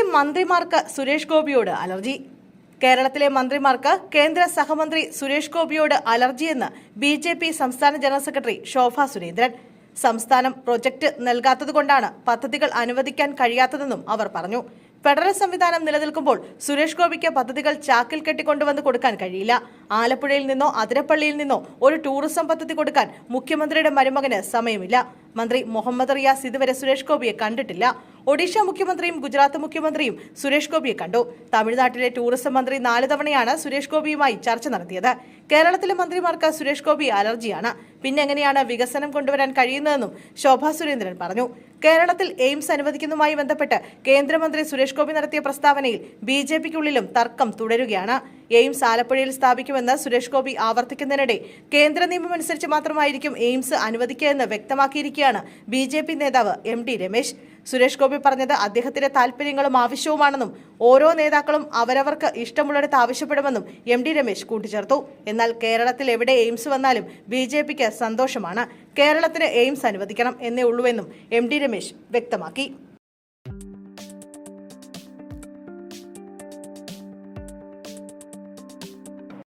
കേരളത്തിലെ മന്ത്രിമാർക്ക് സുരേഷ് ഗോപിയോട് അലർജി. കേരളത്തിലെ മന്ത്രിമാർക്ക് കേന്ദ്ര സഹമന്ത്രി സുരേഷ് ഗോപിയോട് അലർജിയെന്ന് ബി ജെ പി സംസ്ഥാന ജനറൽ സെക്രട്ടറി ശോഭ സുരേന്ദ്രൻ. സംസ്ഥാനം പ്രൊജക്ട് നൽകാത്തതുകൊണ്ടാണ് പദ്ധതികൾ അനുവദിക്കാൻ കഴിയാത്തതെന്നും അവർ പറഞ്ഞു. ഫെഡറൽ സംവിധാനം നിലനിൽക്കുമ്പോൾ സുരേഷ് ഗോപിക്ക് പദ്ധതികൾ ചാക്കിൽ കെട്ടിക്കൊണ്ടുവന്ന് കൊടുക്കാൻ കഴിയില്ല. ആലപ്പുഴയിൽ നിന്നോ അതിരപ്പള്ളിയിൽ നിന്നോ ഒരു ടൂറിസം പദ്ധതി കൊടുക്കാൻ മുഖ്യമന്ത്രിയുടെ മരുമകന് സമയമില്ല. മന്ത്രി മുഹമ്മദ് റിയാസ് ഇതുവരെ സുരേഷ് ഗോപിയെ കണ്ടിട്ടില്ല. ഒഡീഷ മുഖ്യമന്ത്രിയും ഗുജറാത്ത് മുഖ്യമന്ത്രിയും സുരേഷ് ഗോപിയെ കണ്ടു. തമിഴ്നാട്ടിലെ ടൂറിസം മന്ത്രി നാല് തവണയാണ് സുരേഷ് ഗോപിയുമായി ചർച്ച നടത്തിയത്. കേരളത്തിലെ മന്ത്രിമാർക്ക് സുരേഷ് ഗോപി അലർജിയാണ്. പിന്നെ എങ്ങനെയാണ് വികസനം കൊണ്ടുവരാൻ കഴിയുന്നതെന്നും ശോഭാ സുരേന്ദ്രൻ പറഞ്ഞു. കേരളത്തിൽ എയിംസ് അനുവദിക്കുന്നതുമായി ബന്ധപ്പെട്ട് കേന്ദ്രമന്ത്രി സുരേഷ് ഗോപി നടത്തിയ പ്രസ്താവനയിൽ ബി ജെ പിക്കുള്ളിലും തർക്കം തുടരുകയാണ്. എയിംസ് ആലപ്പുഴയിൽ സ്ഥാപിക്കുമെന്ന് സുരേഷ് ഗോപി ആവർത്തിക്കുന്നതിനിടെ കേന്ദ്ര നിയമം അനുസരിച്ച് മാത്രമായിരിക്കും എയിംസ് അനുവദിക്കുക എന്ന് വ്യക്തമാക്കിയിരിക്കുകയാണ് ബി നേതാവ് എം രമേശ്. സുരേഷ് ഗോപി പറഞ്ഞത് അദ്ദേഹത്തിന്റെ താല്പര്യങ്ങളും ആവശ്യവുമാണെന്നും ഓരോ നേതാക്കളും അവരവർക്ക് ഇഷ്ടമുള്ളിടത്ത് ആവശ്യപ്പെടുമെന്നും എം ഡി രമേശ് കൂട്ടിച്ചേർത്തു. എന്നാൽ കേരളത്തിൽ എവിടെ എയിംസ് വന്നാലും ബി ജെ പിക്ക് സന്തോഷമാണ്. കേരളത്തിന് എയിംസ് അനുവദിക്കണം എന്നേ ഉള്ളൂവെന്നും എം ഡി രമേശ് വ്യക്തമാക്കി.